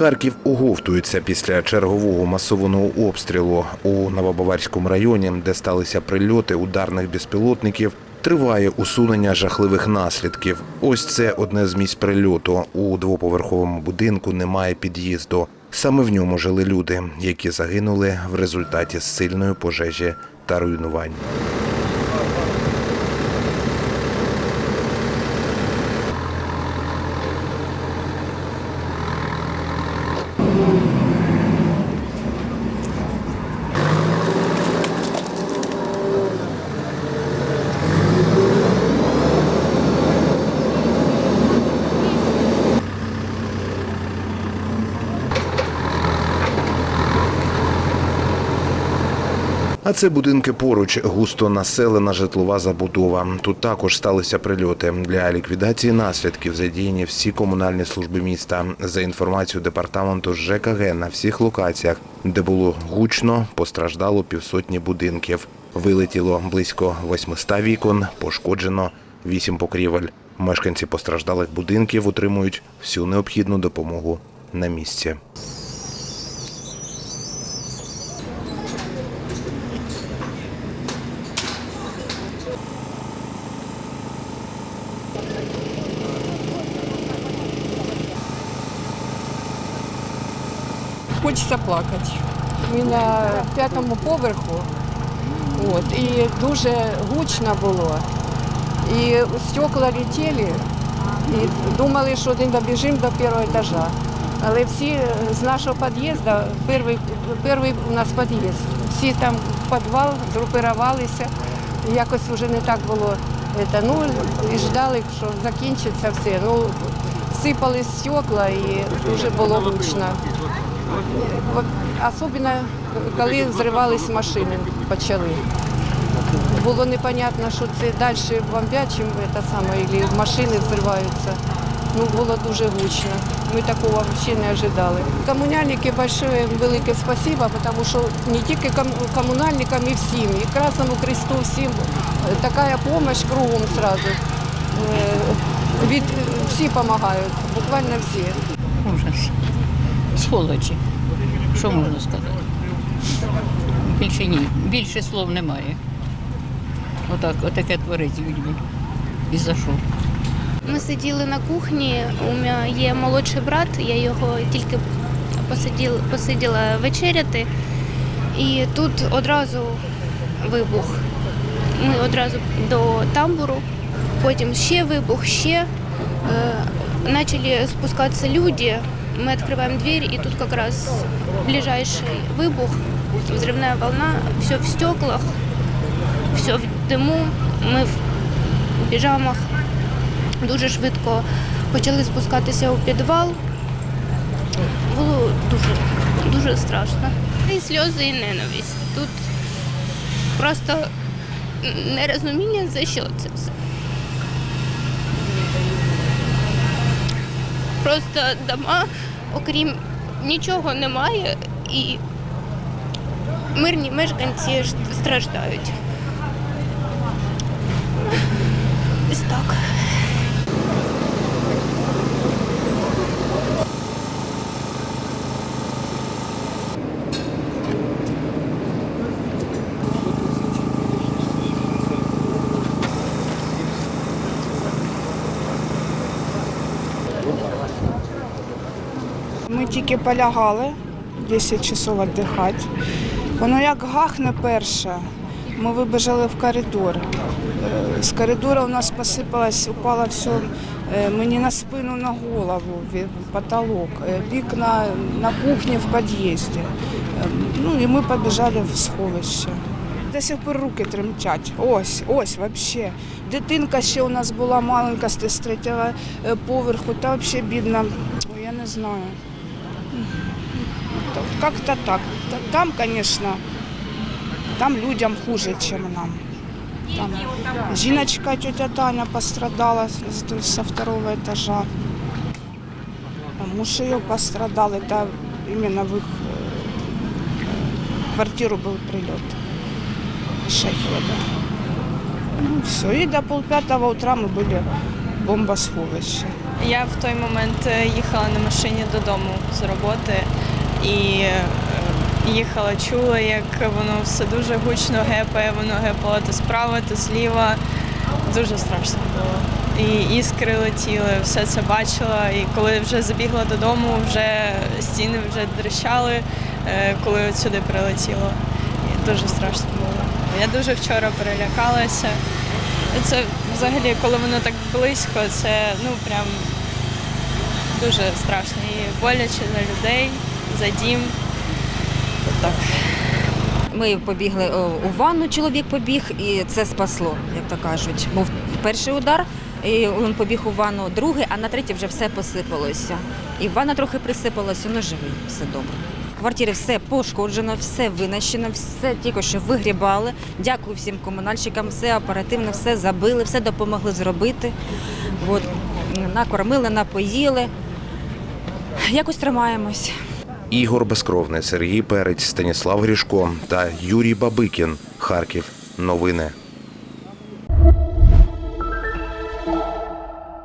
Харків оговтується після чергового масованого обстрілу у Новобаварському районі, де сталися прильоти ударних безпілотників. Триває усунення жахливих наслідків. Ось це одне з місць прильоту. У двоповерховому будинку немає під'їзду. Саме в ньому жили люди, які загинули в результаті сильної пожежі та руйнувань. А це будинки поруч, густо населена житлова забудова. Тут також сталися прильоти. Для ліквідації наслідків задіяні всі комунальні служби міста. За інформацією департаменту ЖКГ на всіх локаціях, де було гучно, постраждало півсотні будинків. Вилетіло близько 800 вікон, пошкоджено 8 покрівель. Мешканці постраждалих будинків отримують всю необхідну допомогу на місці. Хочеться плакати. Ми на п'ятому поверху, от, і дуже гучно було. І стекла летіли, і думали, що не добіжимо до першого етажа. Але всі з нашого під'їзду, перший, перший у нас під'їзд, всі там в підвал згрупувалися. Якось вже не так було. Это, ну, і ждали, що закінчиться все. Ну, сипали стекла і дуже було гучно. Особливо, коли зривались машини, почали. Було непонятно, що це далі бомбять, чим це саме, або машини взриваються. Ну, було дуже гучно. Ми такого взагалі не ожидали. Комунальники большое велике спасибо, тому що не тільки комунальникам і всім, і Красному Кресту всім е, така допомога кругом сразу. Від, всі допомагають, буквально всі. Ужас. Сволочі. Що можна сказати? Більше ні. Більше слов немає. Отак, отаке творить людьми. І за що? Ми сиділи на кухні. У мене є молодший брат, я його тільки посиділа, посиділа вечеряти, і тут одразу вибух. Ми одразу до тамбуру, потім ще вибух, ще. Е, Почали спускатися люди. Мы открываем дверь, и тут как раз ближайший выбух, взрывная волна, все в стеклах, все в диму. Ми в піжамах дуже швидко почали спускатися у підвал. Було дуже, дуже страшно. І сльози, і ненависть. Тут просто нерозуміння, за що це все. Просто дома, окрім нічого немає, і мирні мешканці страждають. Ось так. Ми тільки полягали 10 часов віддихати. Воно як гахне перше. Ми вибіжали в коридор. Е, З коридора у нас посипалось, упало все е, мені на спину, на голову, в потолок, е, вікна на кухні в під'їзді. Ну і ми побіжали в сховище. До сих пор руки тремтять. Ось, ось, взагалі. Дитинка ще у нас була маленька з третього поверху, та взагалі бідна. Я не знаю. Как-то так. Там, конечно, там людям хуже, чем нам. Там жіночка, тетя Таня пострадала со второго этажа. Муж ее пострадал, это именно в их э, квартиру был прилет шахеда. Ну все, и до полпятого утра мы были в бомбосховище. Я в той момент е, їхала на машині додому з роботи і е, їхала, чула, як воно все дуже гучно гепає, воно гепало то справа, то зліва. Дуже страшно було. І іскри летіли, все це бачила. І коли вже забігла додому, вже стіни вже дрищали, е, коли от сюди прилетіло. І дуже страшно було. Я дуже вчора перелякалася. Це взагалі, коли воно так близько, це ну прям дуже страшно. І боляче за людей, за дім. Так. Ми побігли у ванну, чоловік побіг, і це спасло, як то кажуть. Був перший удар, і він побіг у ванну, другий, а на третій вже все посипалося. І ванна трохи присипалася, ну живий, все добре. В квартирі все пошкоджено, все винищено, все тільки що вигрібали. Дякую всім комунальщикам, все оперативно, все забили, все допомогли зробити. От, накормили, напоїли. Якось тримаємось. Ігор Безкровний, Сергій Перець, Станіслав Грішко та Юрій Бабикін. Харків. Новини.